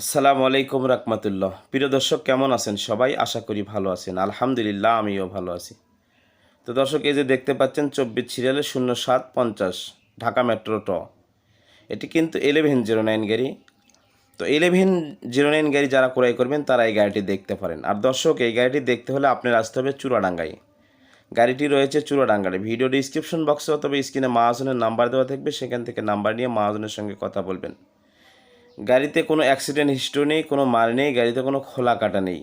আসসালামু আলাইকুম রাহমাতুল্লাহ। প্রিয় দর্শক, কেমন আছেন সবাই? আশা করি ভালো আছেন। আলহামদুলিল্লাহ, আমিও ভালো আছি। তো দর্শক, এই যে দেখতে পাচ্ছেন, চব্বিশ সিরিয়ালে শূন্য সাত পঞ্চাশ ঢাকা মেট্রো ট। এটি কিন্তু ইলেভেন জিরো নাইন গাড়ি। তো ইলেভেন জিরো নাইন গাড়ি যারা ক্রয় করবেন, তারা এই গাড়িটি দেখতে পারেন। আর দর্শক, এই গাড়িটি দেখতে হলে আপনার আসতে হবে চূড়াডাঙ্গায় গাড়িটি রয়েছে চূড়াডাঙ্গায় ভিডিও ডিসক্রিপশন বক্সে অথবা স্ক্রিনে মাহাজনের নাম্বার দেওয়া থাকবে। সেখান থেকে নাম্বার নিয়ে মাহাজনের সঙ্গে কথা বলবেন। গাড়িতে কোনো অ্যাক্সিডেন্ট হিস্ট্রি নেই, কোনো মার নেই, গাড়িতে কোনো খোলা কাটা নেই।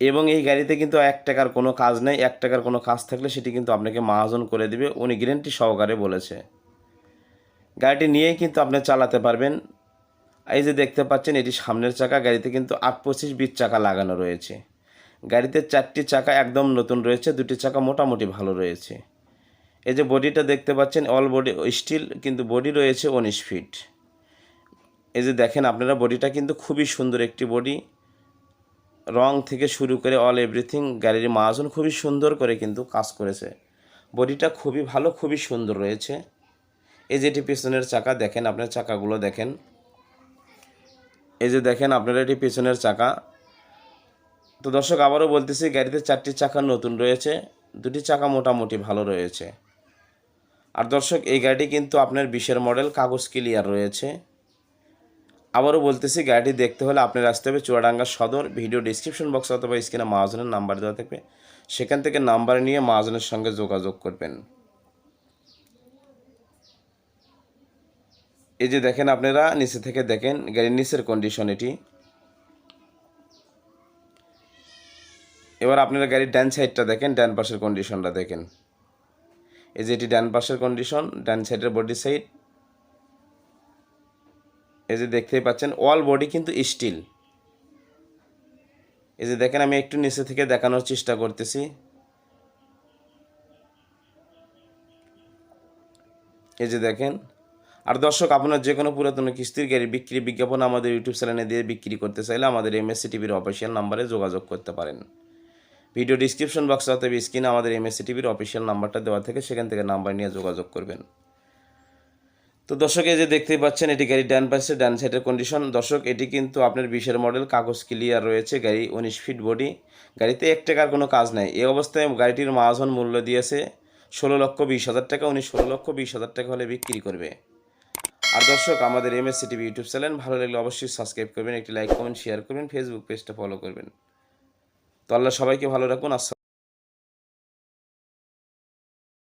এবং এই গাড়িতে কিন্তু এক টাকার কোনো কাজ নেই, এক টাকার কোনো কাজ থাকলে সেটি কিন্তু আপনাকে মাহাজন করে দেবে, উনি গ্যারেন্টি সহকারে বলেছে। গাড়িটি নিয়েই কিন্তু আপনি চালাতে পারবেন। এই যে দেখতে পাচ্ছেন, এটি সামনের চাকা, গাড়িতে কিন্তু আট পঁচিশ বিশ চাকা লাগানো রয়েছে। গাড়িতে চারটি চাকা একদম নতুন রয়েছে, দুটি চাকা মোটামুটি ভালো রয়েছে। এই যে বডিটা দেখতে পাচ্ছেন অল বডি স্টিল কিন্তু বডি রয়েছে উনিশ ফিট এই যে দেখেন, আপনারা বডিটা কিন্তু খুবই সুন্দর একটি বডি। রং থেকে শুরু করে অল এভরিথিং গাড়ির মাহাজন খুবই সুন্দর করে কিন্তু কাজ করেছে। বডিটা খুবই ভালো, খুবই সুন্দর রয়েছে। এই যেটি পেছনের চাকা, দেখেন আপনার চাকাগুলো দেখেন। এই যে দেখেন, আপনারা এটি পেছনের চাকা। তো দর্শক, আবারও বলতেছি, গাড়িতে চারটি চাকা নতুন রয়েছে, দুটি চাকা মোটামুটি ভালো রয়েছে। আর দর্শক, এই গাড়িটি কিন্তু আপনার বিশের মডেল কাগজ ক্লিয়ার রয়েছে। আবারও বলতেছি, গাড়িটি দেখতে হলে আপনার আসতে হবে চুয়াডাঙ্গা সদর। ভিডিও ডিসক্রিপশন বক্স অথবা স্ক্রিনে মহাজনের নাম্বার দেওয়া থাকবে। সেখান থেকে নাম্বার নিয়ে মহাজনের সঙ্গে যোগাযোগ করবেন। এই যে দেখেন আপনারা, নিচে থেকে দেখেন গাড়ির নিচের কন্ডিশন এটি। এবার আপনারা গাড়ির ডান সাইডটা দেখেন, ডান পাশের কন্ডিশনটা দেখেন। এই যে এটি ডান পাশের কন্ডিশন ডান সাইডের বডি সাইড এই যে দেখতেই পাচ্ছেন অল বডি কিন্তু স্টিল এই যে দেখেন, আমি একটু নিচে থেকে দেখানোর চেষ্টা করতেছি। এই যে দেখেন, আর দর্শক, আপনার যে কোনো পুরাতন কিস্তির গাড়ি বিক্রি বিজ্ঞাপন আমাদের ইউটিউব চ্যানেলে দিয়ে বিক্রি করতে চাইলে আমাদের এমএসসি টিভির অফিসিয়াল নাম্বারে যোগাযোগ করতে পারেন। ভিডিও ডিসক্রিপশন বক্স অথবা স্ক্রিনে আমাদের এমএসসি টিভির অফিসিয়াল নাম্বারটা দেওয়া থেকে, সেখান থেকে নাম্বার নিয়ে যোগাযোগ করবেন। তো দর্শক, এই যে দেখতেই পাচ্ছেন, এটি গাড়ির ডান পাশে, ডান সাইডের কন্ডিশন দর্শক, এটি কিন্তু আপনার বিশের মডেল কাগজ ক্লিয়ার রয়েছে, গাড়ি উনিশ ফিট বডি গাড়িতে এক টাকার কোনো কাজ নাই। এই অবস্থায় গাড়িটির মাহাজন মূল্য দিয়েছে ষোলো লক্ষ বিশ হাজার টাকা। উনি ষোলো লক্ষ বিশ হাজার টাকা হলে বিক্রি করবে। আর দর্শক, আমাদের এমএসসি টিভি ইউটিউব চ্যানেল ভালো লাগলে অবশ্যই সাবস্ক্রাইব করবেন, একটি লাইক কমেন্ট শেয়ার করবেন ফেসবুক পেজটা ফলো করবেন। তো আল্লাহ সবাইকে ভালো রাখুন। আসসালাম